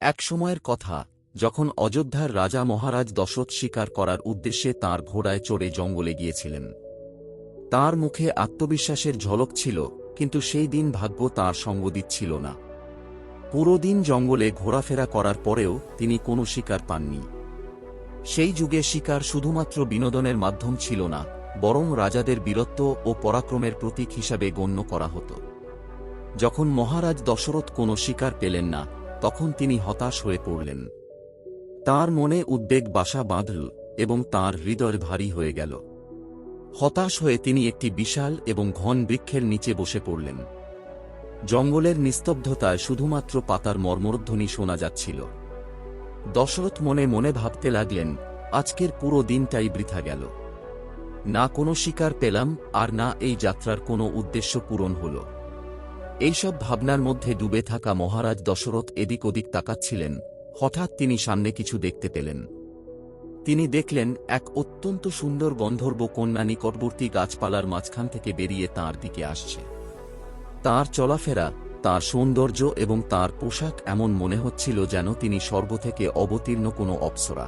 এক সময়ের কথা, যখন অযোধ্যার রাজা মহারাজ দশরথ শিকার করার উদ্দেশ্যে তার ঘোড়ায় চড়ে জঙ্গলে গিয়েছিলেন। তার মুখে আত্মবিশ্বাসের ঝলক ছিল, কিন্তু সেই দিন ভাগ্য তার সঙ্গ দিচ্ছিল না। পুরো দিন জঙ্গলে ঘোরাফেরা করার পরেও তিনি কোনো শিকার পাননি। সেই যুগে শিকার শুধুমাত্র বিনোদনের মাধ্যম ছিল না, বরং রাজাদের বীরত্ব ও পরাক্রমের প্রতীক হিসাবে গণ্য করা হতো। যখন মহারাজ দশরথ কোনো শিকার পেলেন না তখন তিনি হতাশ হয়ে পড়লেন। তার মনে উদ্বেগ বাসা বাঁধল এবং তার হৃদয় ভারী হয়ে গেল। হতাশ হয়ে তিনি একটি বিশাল এবং ঘন বৃক্ষের নিচে বসে পড়লেন। জঙ্গলের নিস্তব্ধতায় শুধুমাত্র পাতার মর্মরধ্বনি শোনা যাচ্ছিল। দশরথ মনে মনে ভাবতে লাগলেন, আজকের পুরো দিনটাই বৃথা গেল। না কোনো শিকার পেলাম আর না এই যাত্রার কোনো উদ্দেশ্য পূরণ হল। এইসব ভাবনার মধ্যে ডুবে থাকা মহারাজ দশরথ এদিক ওদিক তাকাচ্ছিলেন, হঠাৎ তিনি সামনে কিছু দেখতে পেলেন। তিনি দেখলেন এক অত্যন্ত সুন্দর গন্ধর্ব কন্যা নিকটবর্তী গাছপালার মাঝখান থেকে বেরিয়ে তার দিকে আসছে। তার চলাফেরা, তার সৌন্দর্য এবং তার পোশাক এমন মনে হচ্ছিল যেন তিনি সর্ব থেকে অবতীর্ণ কোনো অপ্সরা।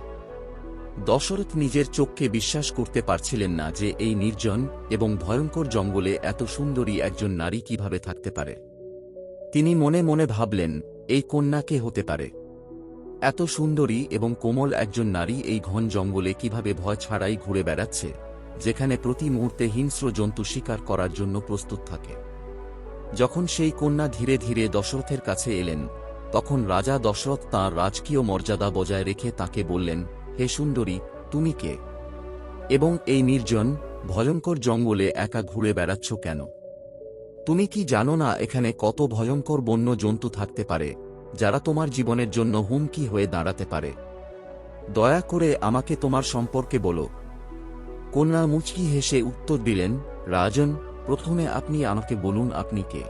দশরথ নিজের চোখকে বিশ্বাস করতে পারছিলেন না যে এই নির্জন এবং ভয়ঙ্কর জঙ্গলে এত সুন্দরী একজন নারী কীভাবে থাকতে পারে। তিনি মনে মনে ভাবলেন, এই কন্যা কে হতে পারে? এত সুন্দরী এবং কোমল একজন নারী এই ঘন জঙ্গলে কীভাবে ভয় ছাড়াই ঘুরে বেড়াচ্ছে, যেখানে প্রতি মুহূর্তে হিংস্র জন্তু শিকার করার জন্য প্রস্তুত থাকে। যখন সেই কন্যা ধীরে ধীরে দশরথের কাছে এলেন, তখন রাজা দশরথ তাঁর রাজকীয় মর্যাদা বজায় রেখে তাকে বললেন হে সুন্দরী, তুমি কে? এবং এই নির্জন, ভয়ঙ্কর জঙ্গলে একা ঘুরে বেড়াচ্ছ কেন? তুমি কি জানো না এখানে কত ভয়ঙ্কর বন্য জন্তু থাকতে পারে, যারা তোমার জীবনের জন্য হুমকি হয়ে দাঁড়াতে পারে? দয়া করে আমাকে তোমার সম্পর্কে বলো। কন্যা মুচকি হেসে উত্তর দিলেন, রাজন, প্রথমে আপনি আমাকে বলুন আপনি কে?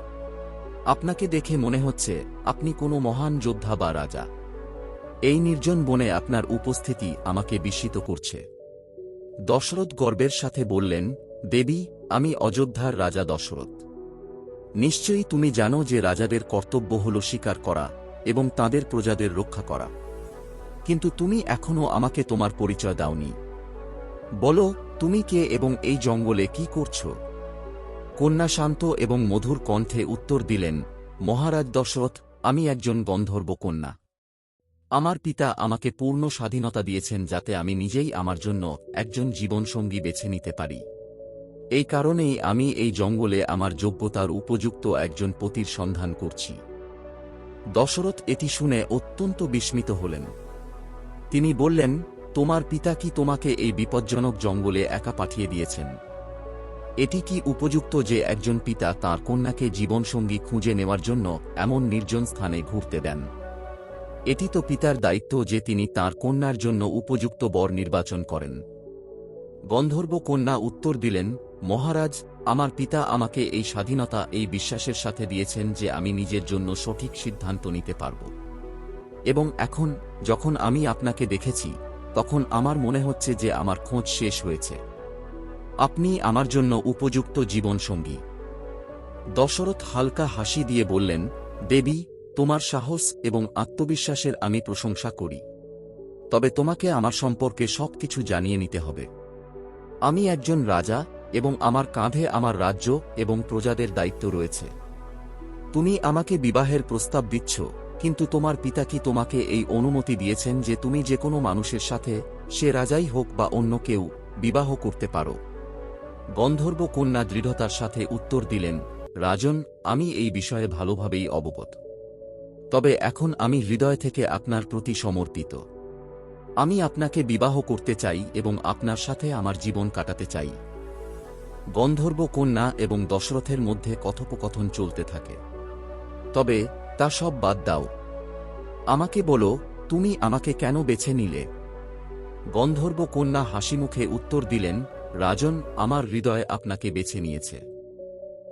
আপনাকে দেখে মনে হচ্ছে, আপনি কোনো মহান যোদ্ধা বা রাজা। এই নির্জন বনে আপনার উপস্থিতি আমাকে বিস্মিত করছে। দশরথ গর্বের সাথে বললেন, দেবী, আমি অযোধ্যার রাজা দশরথ। নিশ্চয়ই তুমি জানো যে রাজাদের কর্তব্য হল স্বীকার করা এবং তাদের প্রজাদের রক্ষা করা। কিন্তু তুমি এখনও আমাকে তোমার পরিচয় দাওনি। বলো, তুমি কে এবং এই জঙ্গলে কি করছ? কন্যা শান্ত এবং মধুর কণ্ঠে উত্তর দিলেন, মহারাজ দশরথ, আমি একজন গন্ধর্ব কন্যা। আমার পিতা আমাকে পূর্ণ স্বাধীনতা দিয়েছেন যাতে আমি নিজেই আমার জন্য একজন জীবনসঙ্গী বেছে নিতে পারি। এই কারণেই আমি এই জঙ্গলে আমার যোগ্যতার উপযুক্ত একজন পতির সন্ধান করছি। দশরথ এটি শুনে অত্যন্ত বিস্মিত হলেন। তিনি বললেন, তোমার পিতা কি তোমাকে এই বিপজ্জনক জঙ্গলে একা পাঠিয়ে দিয়েছেন? এটি কি উপযুক্ত যে একজন পিতা তার কন্যাকে জীবনসঙ্গী খুঁজে নেওয়ার জন্য এমন নির্জন স্থানে ঘুরতে দেন? এটি তো পিতার দায়িত্ব যে তিনি তার কন্যার জন্য উপযুক্ত বর নির্বাচন করেন। গন্ধর্ব কন্যা উত্তর দিলেন, মহারাজ, আমার পিতা আমাকে এই স্বাধীনতা, এই বিশ্বাসের সাথে দিয়েছেন যে আমি নিজের জন্য সঠিক সিদ্ধান্ত নিতে পারব। এবং এখন, যখন আমি আপনাকে দেখেছি, তখন আমার মনে হচ্ছে যে আমার খোঁজ শেষ হয়েছে। আপনি আমার জন্য উপযুক্ত জীবনসঙ্গী। দশরথ হালকা হাসি দিয়ে বললেন, দেবী তোমার সাহস এবং আত্মবিশ্বাসের আমি প্রশংসা করি। তবে তোমাকে আমার সম্পর্কে সবকিছু জানিয়ে নিতে হবে। আমি একজন রাজা এবং আমার কাঁধে আমার রাজ্য এবং প্রজাদের দায়িত্ব রয়েছে। তুমি আমাকে বিবাহের প্রস্তাব দিচ্ছ, কিন্তু তোমার পিতা কি তোমাকে এই অনুমতি দিয়েছেন যে তুমি যে কোনো মানুষের সাথে, সে রাজাই হোক বা অন্য কেউ, বিবাহ করতে পারো? গন্ধর্ব কন্যা দৃঢ়তার সাথে উত্তর দিলেন, রাজন, আমি এই বিষয়ে ভালোভাবেই অবগত। তবে এখন আমি হৃদয় থেকে আপনার প্রতি সমর্পিত। আমি আপনাকে বিবাহ করতে চাই এবং আপনার সাথে আমার জীবন কাটাতে চাই। গন্ধর্ব কন্যা এবং দশরথের মধ্যে কথোপকথন চলতে থাকে। তবে তা সব বাদ দাও। আমাকে বলো, তুমি আমাকে কেন বেছে নিলে? গন্ধর্ব কন্যা হাসিমুখে উত্তর দিলেন, রাজন, আমার হৃদয় আপনাকে বেছে নিয়েছে।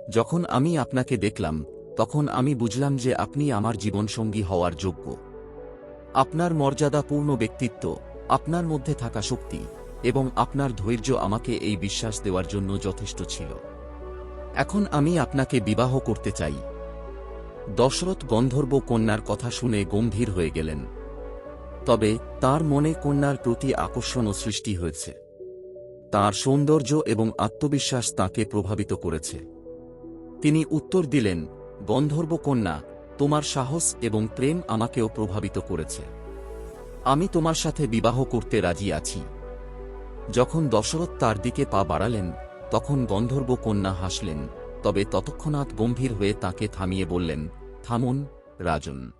যখন আমি আপনাকে দেখলাম তখন আমি বুঝলাম যে আপনি আমার জীবনসঙ্গী হওয়ার যোগ্য। আপনার মর্যাদাপূর্ণ ব্যক্তিত্ব, আপনার মধ্যে থাকা শক্তি, এবং আপনার ধৈর্য আমাকে এই বিশ্বাস দেওয়ার জন্য যথেষ্ট ছিল। এখন আমি আপনাকে বিবাহ করতে চাই। দশরথ গন্ধর্ব কন্যার কথা শুনে গম্ভীর হয়ে গেলেন। তবে তার মনে কন্যার প্রতি আকর্ষণও সৃষ্টি হয়েছে। তার সৌন্দর্য এবং আত্মবিশ্বাস তাকে প্রভাবিত করেছে। তিনি উত্তর দিলেন গন্ধর্ব কন্যা, তোমার সাহস এবং প্রেম আমাকেও প্রভাবিত করেছে। আমি তোমার সাথে বিবাহ করতে রাজি আছি। যখন দশরথ তার দিকে পা বাড়ালেন, তখন গন্ধর্ব কন্যা হাসলেন, তবে ততক্ষণাৎ গম্ভীর হয়ে তাকে থামিয়ে বললেন, থামুন, রাজন।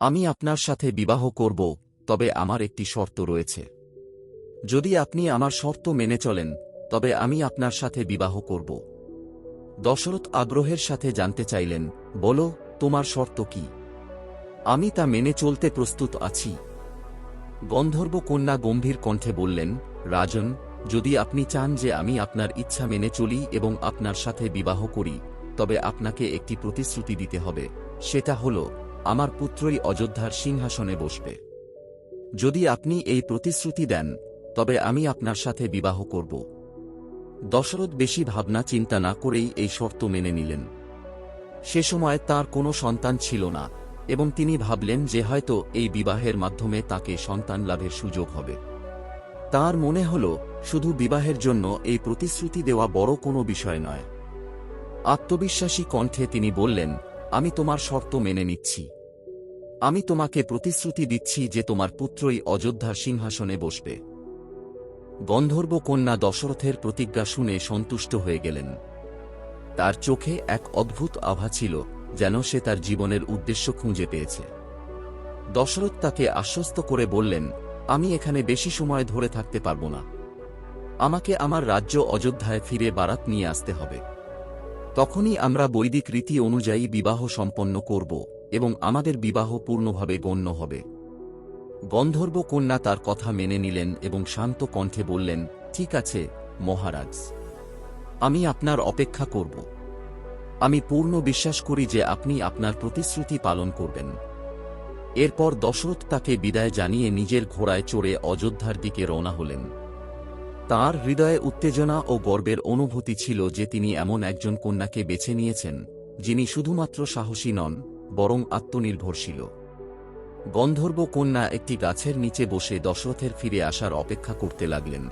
আমি আপনার সাথে বিবাহ করব, তবে আমার একটি শর্ত রয়েছে। যদি আপনি আমার শর্ত মেনে চলেন, তবে আমি আপনার সাথে বিবাহ করব। দশরথ আগ্রহের সাথে জানতে চাইলেন, বলো, তোমার শর্ত কি? আমি তা মেনে চলতে প্রস্তুত আছি। গন্ধর্ব কন্যা গম্ভীর কণ্ঠে বললেন, রাজন, যদি আপনি চান যে আমি আপনার ইচ্ছা মেনে চলি এবং আপনার সাথে বিবাহ করি, তবে আপনাকে একটি প্রতিশ্রুতি দিতে হবে। সেটা হল, আমার পুত্রই অযোধ্যার সিংহাসনে বসবে। যদি আপনি এই প্রতিশ্রুতি দেন, তবে আমি আপনার সাথে বিবাহ করব। দশরথ বেশি ভাবনা চিন্তা না করেই এই শর্ত মেনে নিলেন। সে সময় তার কোনো সন্তান ছিল না, এবং তিনি ভাবলেন যে হয়তো এই বিবাহের মাধ্যমে তাকে সন্তান লাভের সুযোগ হবে। তার মনে হল, শুধু বিবাহের জন্য এই প্রতিশ্রুতি দেওয়া বড় কোনো বিষয় নয়। আত্মবিশ্বাসী কণ্ঠে তিনি বললেন, আমি তোমার শর্ত মেনে নিচ্ছি। আমি তোমাকে প্রতিশ্রুতি দিচ্ছি যে তোমার পুত্রই অযোধ্যার সিংহাসনে বসবে। গন্ধর্ব কন্যা দশরথের প্রতিজ্ঞা শুনে সন্তুষ্ট হয়ে গেলেন। তার চোখে এক অদ্ভুত আভা ছিল, যেন সে তার জীবনের উদ্দেশ্য খুঁজে পেয়েছে। দশরথ তাকে আশ্বস্ত করে বললেন, আমি এখানে বেশি সময় ধরে থাকতে পারব না। আমাকে আমার রাজ্য অযোধ্যায় ফিরে বারাত নিয়ে আসতে হবে। তখনই আমরা বৈদিক রীতি অনুযায়ী বিবাহ সম্পন্ন করব এবং আমাদের বিবাহ পূর্ণভাবে গণ্য হবে। গন্ধর্ব কন্যা তার কথা মেনে নিলেন এবং শান্ত কণ্ঠে বললেন, ঠিক আছে, মহারাজ। আমি আপনার অপেক্ষা করব। আমি পূর্ণ বিশ্বাস করি যে আপনি আপনার প্রতিশ্রুতি পালন করবেন। এরপর দশরথ তাকে বিদায় জানিয়ে নিজের ঘোড়ায় চড়ে অযোধ্যার দিকে রওনা হলেন। তার হৃদয়ে উত্তেজনা ও গর্বের অনুভূতি ছিল যে তিনি এমন একজন কন্যাকে বেছে নিয়েছেন, যিনি শুধুমাত্র সাহসী নন, বরং আত্মনির্ভরশীল গন্ধর্ব কন্যা একটি গাছের নিচে বসে দশরথের ফিরে আসার অপেক্ষা করতে লাগলেন।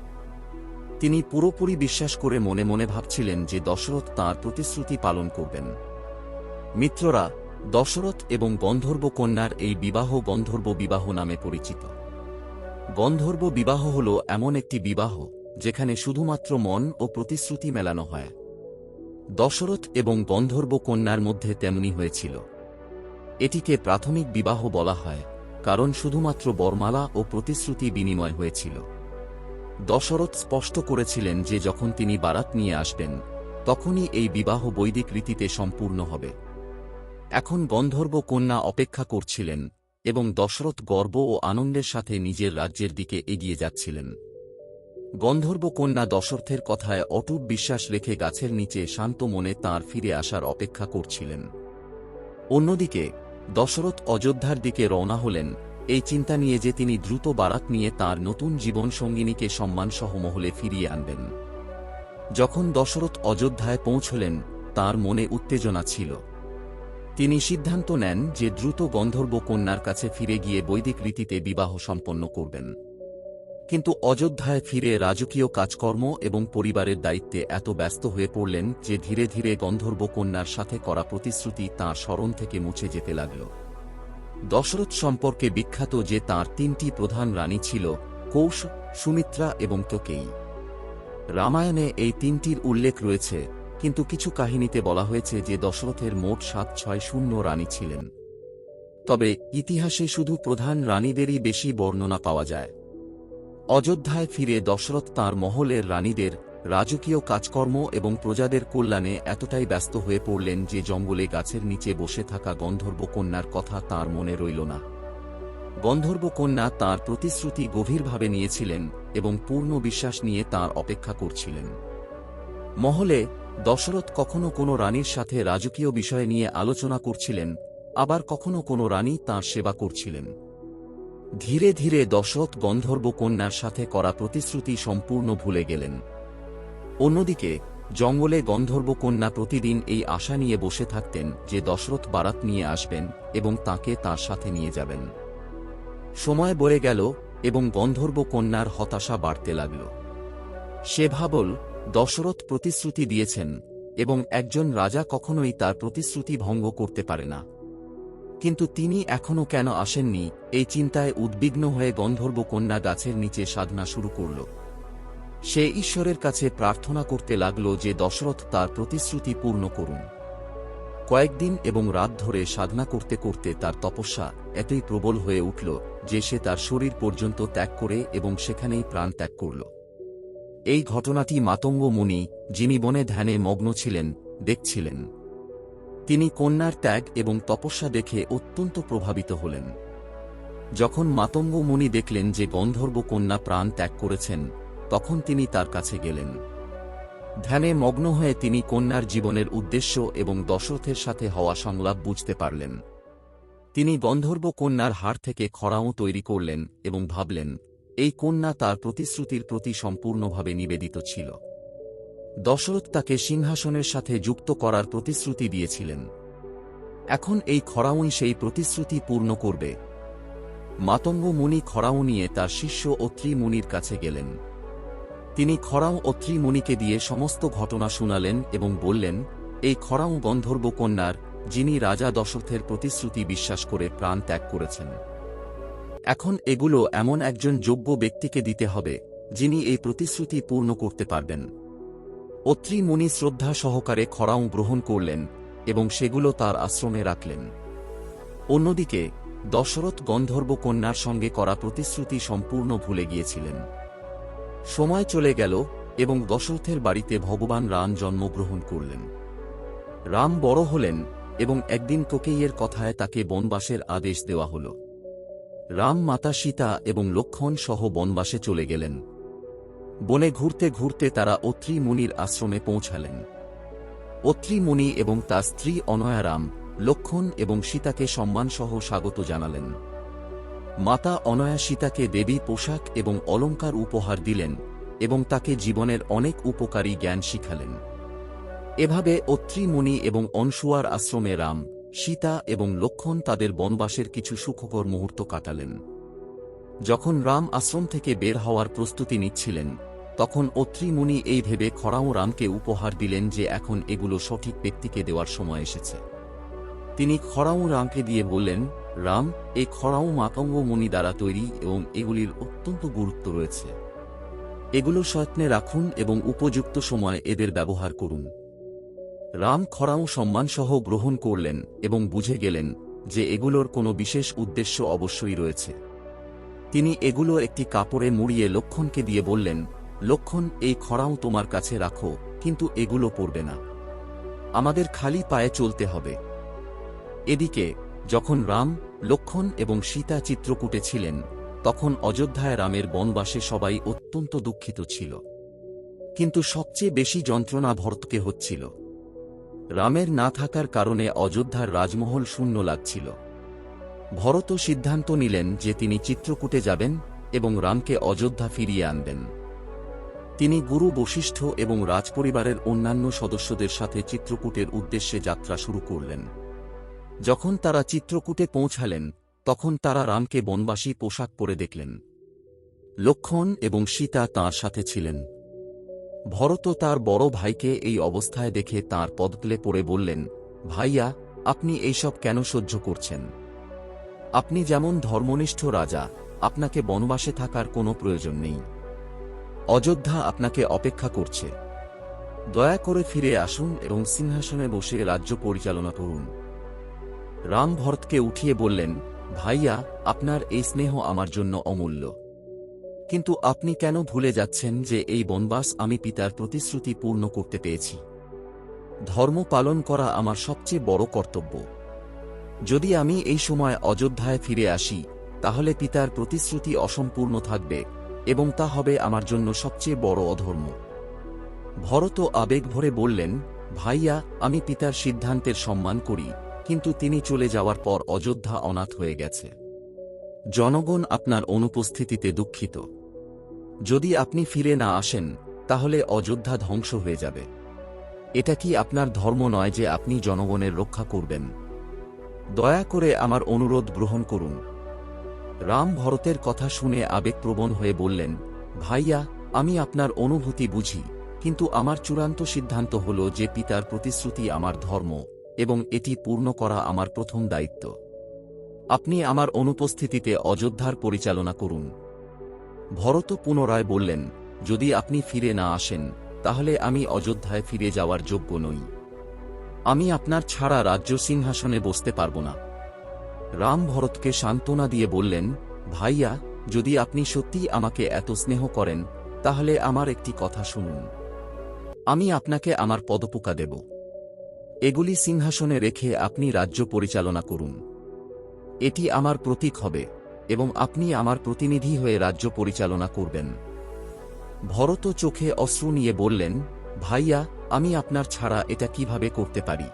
তিনি পুরোপুরি বিশ্বাস করে মনে মনে ভাবছিলেন যে দশরথ তাঁর প্রতিশ্রুতি পালন করবেন। মিত্ররা, দশরথ এবং গন্ধর্ব কন্যার এই বিবাহ গন্ধর্ব বিবাহ নামে পরিচিত। গন্ধর্ব বিবাহ হল এমন একটি বিবাহ যেখানে শুধুমাত্র মন ও প্রতিশ্রুতি মেলানো হয়। দশরথ এবং গন্ধর্ব কন্যার মধ্যে তেমনি হয়েছিল। এটিকে প্রাথমিক বিবাহ বলা হয়, কারণ শুধুমাত্র বরমালা ও প্রতিশ্রুতি বিনিময় হয়েছিল। দশরথ স্পষ্ট করেছিলেন যে যখন তিনি বারাত নিয়ে আসবেন, তখনই এই বিবাহ বৈদিক রীতিতে সম্পূর্ণ হবে। এখন গন্ধর্ব কন্যা অপেক্ষা করছিলেন এবং দশরথ গর্ব ও আনন্দের সাথে নিজের রাজ্যের দিকে এগিয়ে যাচ্ছিলেন। গন্ধর্ব কন্যা দশরথের কথায় অটুট বিশ্বাস রেখে গাছের নিচে শান্ত মনে তাঁর ফিরে আসার অপেক্ষা করছিলেন। অন্যদিকে দশরথ অযোধ্যার দিকে রওনা হলেন, এই চিন্তা নিয়ে যে তিনি দ্রুত বারাক নিয়ে তার নতুন জীবন সঙ্গিনীকে সম্মানসহ মহলে ফিরিয়ে আনবেন। যখন দশরথ অযোধ্যায় পৌঁছলেন, তার মনে উত্তেজনা ছিল। তিনি সিদ্ধান্ত নেন যে দ্রুত গন্ধর্ব কন্যার কাছে ফিরে গিয়ে বৈদিক রীতিতে বিবাহ সম্পন্ন করবেন। কিন্তু অযোধ্যায় ফিরে রাজকীয় কাজকর্ম এবং পরিবারের দায়িত্বে এত ব্যস্ত হয়ে পড়লেন যে ধীরে ধীরে গন্ধর্ব কন্যার সাথে করা প্রতিশ্রুতি তাঁর স্মরণ থেকে মুছে যেতে লাগল। দশরথ সম্পর্কে বিখ্যাত যে তার তিনটি প্রধান রানী ছিল, কৌশ, সুমিত্রা এবং তোকেই। রামায়ণে এই তিনটির উল্লেখ রয়েছে, কিন্তু কিছু কাহিনীতে বলা হয়েছে যে দশরথের মোট সাত ছয় শূন্য রানী ছিলেন। তবে ইতিহাসে শুধু প্রধান রানীদেরই বেশি বর্ণনা পাওয়া যায়। অযোধ্যায় ফিরে দশরথ তাঁর মহলের রানীদের রাজকীয় কাজকর্ম এবং প্রজাদের কল্যাণে এতটাই ব্যস্ত হয়ে পড়লেন যে জঙ্গলে গাছের নিচে বসে থাকা গন্ধর্ব কন্যার কথা তার মনে রইল না। গন্ধর্ব কন্যা তাঁর প্রতিশ্রুতি গভীরভাবে নিয়েছিলেন এবং পূর্ণ বিশ্বাস নিয়ে তাঁর অপেক্ষা করছিলেন। মহলে দশরথ কখনো কোনো রানীর সাথে রাজকীয় বিষয় নিয়ে আলোচনা করছিলেন, আবার কখনো কোনো রানী তাঁর সেবা করছিলেন। ধীরে ধীরে দশরথ গন্ধর্ব কন্যার সাথে করা প্রতিশ্রুতি সম্পূর্ণ ভুলে গেলেন। অন্যদিকে, জঙ্গলে গন্ধর্ব কন্যা প্রতিদিন এই আশা নিয়ে বসে থাকতেন যে দশরথ বারাত নিয়ে আসবেন এবং তাকে তার সাথে নিয়ে যাবেন। সময় বয়ে গেল এবং গন্ধর্ব কন্যার হতাশা বাড়তে লাগল। সে ভাবল, দশরথ প্রতিশ্রুতি দিয়েছেন এবং একজন রাজা কখনোই তার প্রতিশ্রুতি ভঙ্গ করতে পারে না। কিন্তু তিনি এখনও কেন আসেননি? এই চিন্তায় উদ্বিগ্ন হয়ে গন্ধর্ব কন্যা গাছের নিচে সাধনা শুরু করল। সে ঈশ্বরের কাছে প্রার্থনা করতে লাগল যে দশরথ তার প্রতিশ্রুতি পূর্ণ করুন। কয়েকদিন এবং রাত ধরে সাধনা করতে করতে তার তপস্যা এতই প্রবল হয়ে উঠল যে সে তার শরীর পর্যন্ত ত্যাগ করে এবং সেখানেই প্রাণ ত্যাগ করল। এই ঘটনাটি মাতঙ্গ মুনি যিনি বনে ধ্যানে মগ্ন ছিলেন, দেখছিলেন। তিনি কন্যার ত্যাগ এবং তপস্যা দেখে অত্যন্ত প্রভাবিত হলেন। যখন মাতঙ্গ মুনি দেখলেন যে গন্ধর্ব কন্যা প্রাণ ত্যাগ করেছেন, তখন তিনি তার কাছে গেলেন। ধ্যানে মগ্ন হয়ে তিনি কন্যার জীবনের উদ্দেশ্য এবং দশরথের সাথে হওয়া সংলাপ বুঝতে পারলেন। তিনি গন্ধর্ব কন্যার হাড় থেকে খরাও তৈরি করলেন এবং ভাবলেন, এই কন্যা তার প্রতিশ্রুতির প্রতি সম্পূর্ণভাবে নিবেদিত ছিল। দশরথ তাকে সিংহাসনের সাথে যুক্ত করার প্রতিশ্রুতি দিয়েছিলেন। এখন এই খড়াউই সেই প্রতিশ্রুতি পূর্ণ করবে। মাতঙ্গ মুনি খড়াও নিয়ে তার শিষ্য অত্রি মুনির কাছে গেলেন। তিনি খরাও অত্রি মুনিকে দিয়ে সমস্ত ঘটনা শুনালেন এবং বললেন, এই খড়াও গন্ধর্ব কন্যার, যিনি রাজা দশরথের প্রতিশ্রুতি বিশ্বাস করে প্রাণ ত্যাগ করেছেন, এখন এগুলো এমন একজন যোগ্য ব্যক্তিকে দিতে হবে, যিনি এই প্রতিশ্রুতি পূর্ণ করতে পারবেন। অত্রি মুনি শ্রদ্ধা সহকারে খড়াও গ্রহণ করলেন এবং সেগুলো তার আশ্রমে রাখলেন। অন্যদিকে, দশরথ গন্ধর্ব কন্যার সঙ্গে করা প্রতিশ্রুতি সম্পূর্ণ ভুলে গিয়েছিলেন। সময় চলে গেল এবং দশরথের বাড়িতে ভগবান রাম জন্মগ্রহণ করলেন। রাম বড় হলেন এবং একদিন তোকেইয়ের কথায় তাকে বনবাসের আদেশ দেওয়া হল। রাম মাতা সীতা এবং লক্ষণ সহ বনবাসে চলে গেলেন। বনে ঘুরতে ঘুরতে তারা অত্রি মুনির আশ্রমে পৌঁছালেন। অত্রি মুনি এবং তার স্ত্রী অনয়ারাম লক্ষণ এবং সীতাকে সম্মানসহ স্বাগত জানালেন। মাতা অনয়া সীতাকে দেবী পোশাক এবং অলঙ্কার উপহার দিলেন এবং তাকে জীবনের অনেক উপকারী জ্ঞান শিখালেন। এভাবে অত্রি মুনি এবং অনসুয়ার আশ্রমে রাম, সীতা এবং লক্ষণ তাদের বনবাসের কিছু সুখকর মুহূর্ত কাটালেন। যখন রাম আশ্রম থেকে বের হওয়ার প্রস্তুতি নিচ্ছিলেন তখন অত্রিমুনি এই ভেবে খড়াও রামকে উপহার দিলেন যে এখন এগুলো সঠিক ব্যক্তিকে দেওয়ার সময় এসেছে। তিনি খড়াও রামকে দিয়ে বললেন, রাম, এই খরাও মাতঙ্গ মুনি দ্বারা তৈরি এবং এগুলির অত্যন্ত গুরুত্ব রয়েছে। এগুলো যত্নে রাখুন এবং উপযুক্ত সময় এদের ব্যবহার করুন। রাম খড়াও সম্মানসহ গ্রহণ করলেন এবং বুঝে গেলেন যে এগুলোর কোনো বিশেষ উদ্দেশ্য অবশ্যই রয়েছে। তিনি এগুলো একটি কাপড়ে মুড়িয়ে লক্ষণকে দিয়ে বললেন লক্ষণ, এই খরাও তোমার কাছে রাখো, কিন্তু এগুলো পড়বে না। আমাদের খালি পায়ে চলতে হবে। এদিকে, যখন রাম, লক্ষণ এবং সীতা চিত্রকূটে ছিলেন, তখন অযোধ্যায় রামের বনবাসে সবাই অত্যন্ত দুঃখিত ছিল। কিন্তু সবচেয়ে বেশি যন্ত্রণা ভরতকে হচ্ছিল। রামের না থাকার কারণে অযোধ্যার রাজমহল শূন্য লাগছিল। ভরত সিদ্ধান্ত নিলেন যে তিনি চিত্রকূটে যাবেন এবং রামকে অযোধ্যা ফিরিয়ে আনবেন। তিনি গুরু বশিষ্ঠ এবং রাজপরিবারের অন্যান্য সদস্যদের সাথে চিত্রকূটের উদ্দেশ্যে যাত্রা শুরু করলেন। যখন তারা চিত্রকূটে পৌঁছালেন, তখন তারা রামকে বনবাসী পোশাক পরে দেখলেন। লক্ষণ এবং সীতা তাঁর সাথে ছিলেন। ভরত তার বড় ভাইকে এই অবস্থায় দেখে তাঁর পদতলে পড়ে বললেন, ভাইয়া, আপনি এইসব কেন সহ্য করছেন? আপনি যেমন ধর্মনিষ্ঠ রাজা, আপনাকে বনবাসে থাকার কোনো প্রয়োজন নেই। অযোধ্যা আপনাকে অপেক্ষা করছে। দয়া করে ফিরে আসুন এবং সিংহাসনে বসে রাজ্য পরিচালনা করুন। রাম ভরতকে উঠিয়ে বললেন, ভাইয়া, আপনার এই স্নেহ আমার জন্য অমূল্য। কিন্তু আপনি কেন ভুলে যাচ্ছেন যে এই বনবাস আমি পিতার প্রতিশ্রুতি পূর্ণ করতে পেয়েছি? ধর্ম পালন করা আমার সবচেয়ে বড় কর্তব্য। যদি আমি এই সময় অযোধ্যায় ফিরে আসি, তাহলে পিতার প্রতিশ্রুতি অসম্পূর্ণ থাকবে। এবং তা হবে আমার জন্য সবচেয়ে বড় অধর্ম। ভরত আবেগ ভরে বললেন, ভাইয়া, আমি পিতার সিদ্ধান্তের সম্মান করি, কিন্তু তিনি চলে যাওয়ার পর অযোধ্যা অনাথ হয়ে গেছে। জনগণ আপনার অনুপস্থিতিতে দুঃখিত। যদি আপনি ফিরে না আসেন, তাহলে অযোধ্যা ধ্বংস হয়ে যাবে। এটা কি আপনার ধর্ম নয় যে আপনি জনগণের রক্ষা করবেন? দয়া করে আমার অনুরোধ গ্রহণ করুন। রাম ভরতের কথা শুনে আবেগপ্রবণ হয়ে বললেন, ভাইয়া, আমি আপনার অনুভূতি বুঝি, কিন্তু আমার চূড়ান্ত সিদ্ধান্ত হল যে পিতার প্রতিশ্রুতি আমার ধর্ম এবং এটি পূর্ণ করা আমার প্রথম দায়িত্ব। আপনি আমার অনুপস্থিতিতে অযোধ্যার পরিচালনা করুন ভরত পুনরায় বললেন, যদি আপনি ফিরে না আসেন, তাহলে আমি অযোধ্যায় ফিরে যাওয়ার যোগ্য নই। আমি আপনার ছাড়া রাজ্য সিংহাসনে বসতে পারব না। রাম ভরতকে সান্ত্বনা দিয়ে বললেন, ভাইয়া, যদি আপনি সত্যিই আমাকে এত স্নেহ করেন, তাহলে আমার একটি কথা শুনুন। আমি আপনাকে আমার পদপোকা দেব। এগুলি সিংহাসনে রেখে আপনি রাজ্য পরিচালনা করুন। এটি আমার প্রতীক হবে এবং আপনি আমার প্রতিনিধি হয়ে রাজ্য পরিচালনা করবেন। ভরত চোখে অশ্রু নিয়ে বললেন, ভাইয়া, আমি আপনার ছাড়া এটা কীভাবে করতে পারি?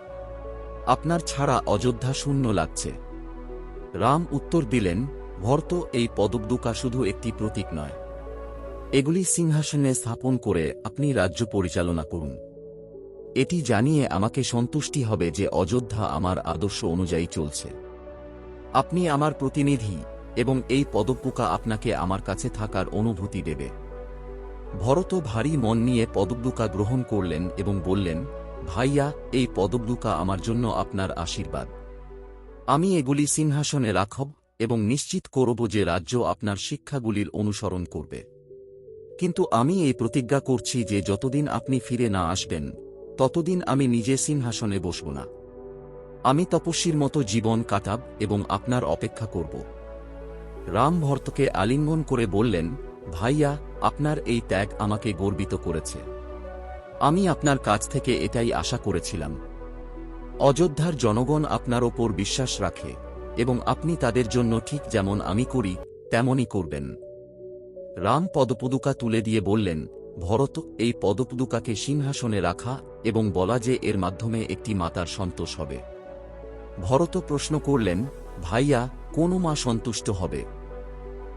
আপনার ছাড়া অযোধ্যা শূন্য লাগছে। রাম উত্তর দিলেন, ভরত এই পদবদুকা শুধু একটি প্রতীক নয়। এগুলি সিংহাসনে স্থাপন করে আপনি রাজ্য পরিচালনা করুন। এটি জানিয়ে আমাকে সন্তুষ্টি হবে যে অযোধ্যা আমার আদর্শ অনুযায়ী চলছে। আপনি আমার প্রতিনিধি এবং এই পদপুকা আপনাকে আমার কাছে থাকার অনুভূতি দেবে। ভরত ভারী মন নিয়ে পদব্দুকা গ্রহণ করলেন এবং বললেন, ভাইয়া, এই পদব্দুকা আমার জন্য আপনার আশীর্বাদ। আমি এগুলি সিংহাসনে রাখব এবং নিশ্চিত করব যে রাজ্য আপনার শিক্ষাগুলির অনুসরণ করবে। কিন্তু আমি এই প্রতিজ্ঞা করছি যে যতদিন আপনি ফিরে না আসবেন, ততদিন আমি নিজে সিংহাসনে বসব না। আমি তপস্বীর মতো জীবন কাটাব এবং আপনার অপেক্ষা করব। রাম ভর্তকে আলিঙ্গন করে বললেন, ভাইয়া, আপনার এই ত্যাগ আমাকে গর্বিত করেছে। আমি আপনার কাছ থেকে এটাই আশা করেছিলাম। অযোধ্যার জনগণ আপনার ওপর বিশ্বাস রাখে, এবং আপনি তাদের জন্য ঠিক যেমন আমি করি, তেমনই করবেন। রাম পদপদুকা তুলে দিয়ে বললেন, ভরত, এই পদপদুকাকে সিংহাসনে রাখা এবং বলা যে এর মাধ্যমে একটি মাতার সন্তোষ হবে। ভরত প্রশ্ন করলেন, ভাইয়া, কোন মা সন্তুষ্ট হবে?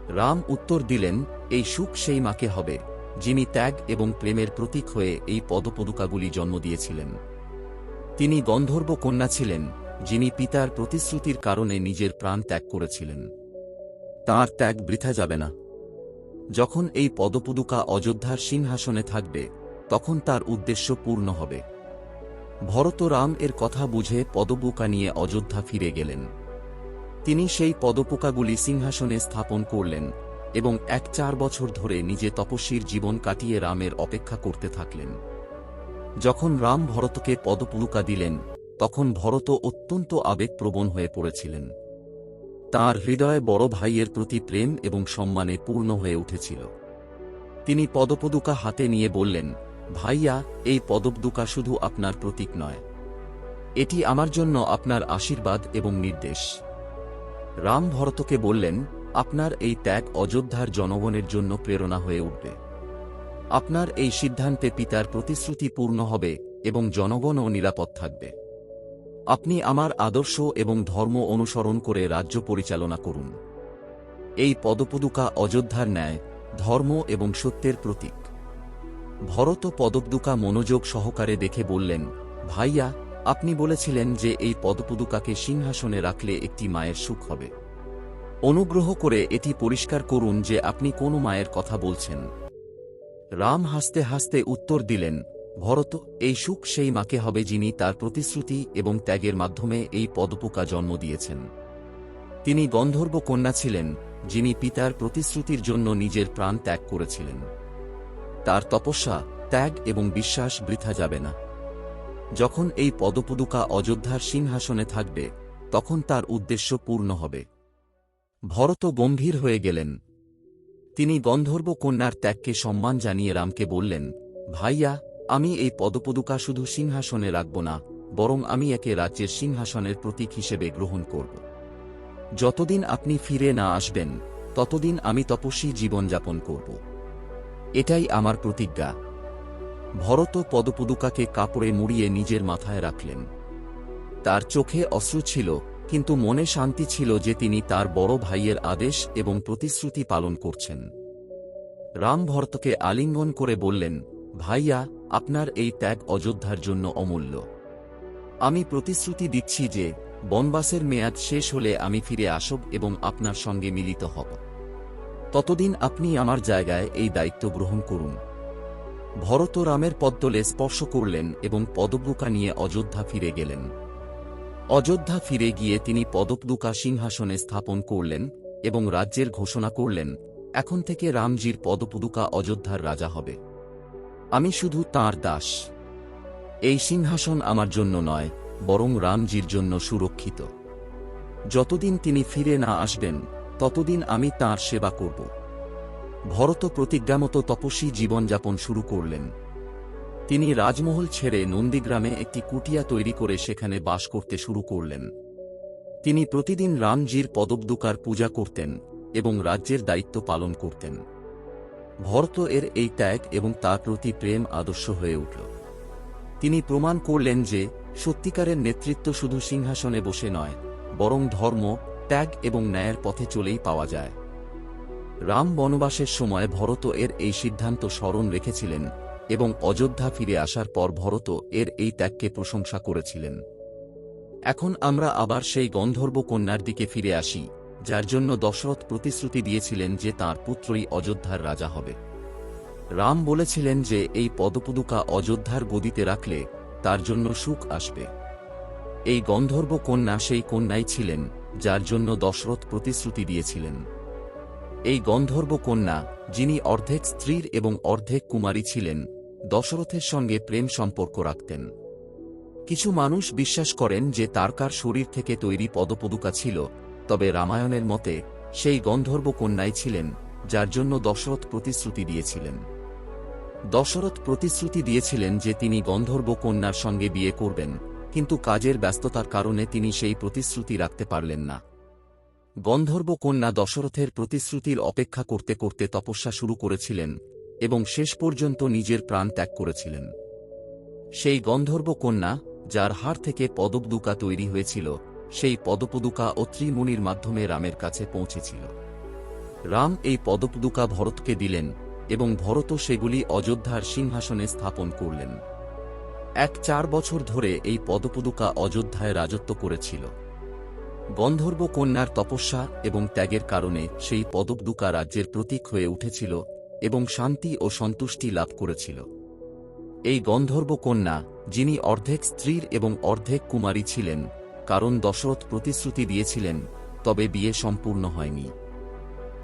রাম উত্তর দিলেন, এই সুখ সেই মাকে হবে, যিনি ত্যাগ এবং প্রেমের প্রতীক হয়ে এই পদপদুকাগুলি জন্ম দিয়েছিলেন। তিনি গন্ধর্ব কন্যা ছিলেন, যিনি পিতার প্রতিশ্রুতির কারণে নিজের প্রাণ ত্যাগ করেছিলেন। তাঁর ত্যাগ বৃথা যাবে না। যখন এই পদপুদুকা অযোধ্যার সিংহাসনে থাকবে, তখন তার উদ্দেশ্য পূর্ণ হবে। ভরত রাম এর কথা বুঝে পদবুকা নিয়ে অযোধ্যা ফিরে গেলেন। তিনি সেই পদপোকাগুলি সিংহাসনে স্থাপন করলেন এবং এক চার বছর ধরে নিজে তপস্বীর জীবন কাটিয়ে রামের অপেক্ষা করতে থাকলেন। যখন রাম ভরতকে পদপুলুকা দিলেন, তখন ভরত অত্যন্ত আবেগপ্রবণ হয়ে পড়েছিলেন। তার হৃদয়ে বড় ভাইয়ের প্রতি প্রেম এবং সম্মানে পূর্ণ হয়ে উঠেছিল। তিনি পদপদুকা হাতে নিয়ে বললেন, ভাইয়া, এই পদবদুকা শুধু আপনার প্রতীক নয়। এটি আমার জন্য আপনার আশীর্বাদ এবং নির্দেশ। রাম ভরতকে বললেন, আপনার এই ত্যাগ অযোধ্যার জনগণের জন্য প্রেরণা হয়ে উঠবে। আপনার এই সিদ্ধান্তে পিতার প্রতিশ্রুতি পূর্ণ হবে এবং জনগণও নিরাপদ থাকবে। আপনি আমার আদর্শ এবং ধর্ম অনুসরণ করে রাজ্য পরিচালনা করুন। এই পদপদুকা অযোধ্যার ন্যায়, ধর্ম এবং সত্যের প্রতীক। ভরত পদপদুকা মনোযোগ সহকারে দেখে বললেন, ভাইয়া, আপনি বলেছিলেন যে এই পদপদুকাকে সিংহাসনে রাখলে একটি মায়ের সুখ হবে। অনুগ্রহ করে এটি পরিষ্কার করুন যে আপনি কোন মায়ের কথা বলছেন। রাম হাসতে হাসতে উত্তর দিলেন ভরত এই সুখ সেই মাকে হবে যিনি তার প্রতিশ্রুতি এবং ত্যাগের মাধ্যমে এই পদপোকা জন্ম দিয়েছেন। তিনি গন্ধর্ব কন্যা ছিলেন, যিনি পিতার প্রতিশ্রুতির জন্য নিজের প্রাণ ত্যাগ করেছিলেন। তার তপস্যা, ত্যাগ এবং বিশ্বাস বৃথা যাবে না। যখন এই পদপদুকা অযোধ্যার সিংহাসনে থাকবে, তখন তার উদ্দেশ্য পূর্ণ হবে। ভরত গম্ভীর হয়ে গেলেন তিনি গন্ধর্ব কন্যার ত্যাগকে সম্মান জানিয়ে রামকে বললেন, ভাইয়া, আমি এই পদপদুকা শুধু সিংহাসনে রাখব না, বরং আমি একে রাজ্যের সিংহাসনের প্রতীক হিসেবে গ্রহণ করব। যতদিন আপনি ফিরে না আসবেন, ততদিন আমি তপস্বী জীবনযাপন করব। এটাই আমার প্রতিজ্ঞা। ভরত পদপদুকাকে কাপড়ে মুড়িয়ে নিজের মাথায় রাখলেন। তার চোখে অশ্রু ছিল কিন্তু মনে শান্তি ছিল যে তিনি তার বড় ভাইয়ের আদেশ এবং প্রতিশ্রুতি পালন করছেন। রাম ভরতকে আলিঙ্গন করে বললেন, ভাইয়া, আপনার এই ত্যাগ অযোধ্যার জন্য অমূল্য। আমি প্রতিশ্রুতি দিচ্ছি যে, বনবাসের মেয়াদ শেষ হলে আমি ফিরে আসব এবং আপনার সঙ্গে মিলিত হব। ততদিন আপনি আমার জায়গায় এই দায়িত্ব গ্রহণ করুন। ভরত রামের পদ্মলে স্পর্শ করলেন এবং পদব্রুকা নিয়ে অযোধ্যা ফিরে গেলেন। অযোধ্যা ফিরে গিয়ে তিনি পদব্রুকা সিংহাসনে স্থাপন করলেন এবং রাজ্যের ঘোষণা করলেন, এখন থেকে রামজির পদপুদুকা অযোধ্যার রাজা হবে। আমি শুধু তাঁর দাস। এই সিংহাসন আমার জন্য নয়, বরং রামজির জন্য সুরক্ষিত। যতদিন তিনি ফিরে না আসবেন, ততদিন আমি তাঁর সেবা করব। ভরত প্রতিজ্ঞামতো তপস্বী জীবনযাপন শুরু করলেন। তিনি রাজমহল ছেড়ে নন্দীগ্রামে একটি কুটিয়া তৈরি করে সেখানে বাস করতে শুরু করলেন। তিনি প্রতিদিন রামজির পদবদুকার পূজা করতেন এবং রাজ্যের দায়িত্ব পালন করতেন। ভরত এর এই ত্যাগ এবং তার প্রতি প্রেম আদর্শ হয়ে উঠল। তিনি প্রমাণ করলেন যে সত্যিকারের নেতৃত্ব শুধু সিংহাসনে বসে নয়, বরং ধর্ম, ত্যাগ এবং ন্যায়ের পথে চলেই পাওয়া যায়। রাম বনবাসের সময় ভরত এর এই সিদ্ধান্ত স্মরণ রেখেছিলেন এবং অযোধ্যা ফিরে আসার পর ভরত এর এই ত্যাগকে প্রশংসা করেছিলেন। এখন আমরা আবার সেই গন্ধর্ব কন্যার দিকে ফিরে আসি, যার জন্য দশরথ প্রতিশ্রুতি দিয়েছিলেন যে তার পুত্রই অযোধ্যার রাজা হবে। রাম বলেছিলেন যে এই পদপুদুকা অযোধ্যার গদিতে রাখলে তার জন্য সুখ আসবে। এই গন্ধর্ব কন্যা সেই কন্যাই ছিলেন, যার জন্য দশরথ প্রতিশ্রুতি দিয়েছিলেন। এই গন্ধর্ব কন্যা, যিনি অর্ধেক স্ত্রীর এবং অর্ধেক কুমারী ছিলেন দশরথের সঙ্গে প্রেম সম্পর্ক রাখতেন। কিছু মানুষ বিশ্বাস করেন যে তারকার শরীর থেকে তৈরি পদপদুকা ছিল, তবে রামায়ণের মতে সেই গন্ধর্ব কন্যাই ছিলেন, যার জন্য দশরথ প্রতিশ্রুতি দিয়েছিলেন। দশরথ প্রতিশ্রুতি দিয়েছিলেন যে তিনি গন্ধর্ব কন্যার সঙ্গে বিয়ে করবেন, কিন্তু কাজের ব্যস্ততার কারণে তিনি সেই প্রতিশ্রুতি রাখতে পারলেন না। গন্ধর্ব কন্যা দশরথের প্রতিশ্রুতির অপেক্ষা করতে করতে তপস্যা শুরু করেছিলেন এবং শেষ পর্যন্ত নিজের প্রাণ ত্যাগ করেছিলেন। সেই গন্ধর্ব কন্যা, যার হাড় থেকে পদবদুকা তৈরি হয়েছিল, সেই পদপদুকা ও ত্রিমুনির মাধ্যমে রামের কাছে পৌঁছেছিল। রাম এই পদপদুকা ভরতকে দিলেন এবং ভরত সেগুলি অযোধ্যার সিংহাসনে স্থাপন করলেন। এক চার বছর ধরে এই পদপদুকা অযোধ্যায় রাজত্ব করেছিল। গন্ধর্ব কন্যার তপস্যা এবং ত্যাগের কারণে সেই পদবদুকা রাজ্যের প্রতীক হয়ে উঠেছিল এবং শান্তি ও সন্তুষ্টি লাভ করেছিল। এই গন্ধর্ব কন্যা, যিনি অর্ধেক স্ত্রীর এবং অর্ধেক কুমারী ছিলেন, কারণ দশরথ প্রতিশ্রুতি দিয়েছিলেন, তবে বিয়ে সম্পূর্ণ হয়নি।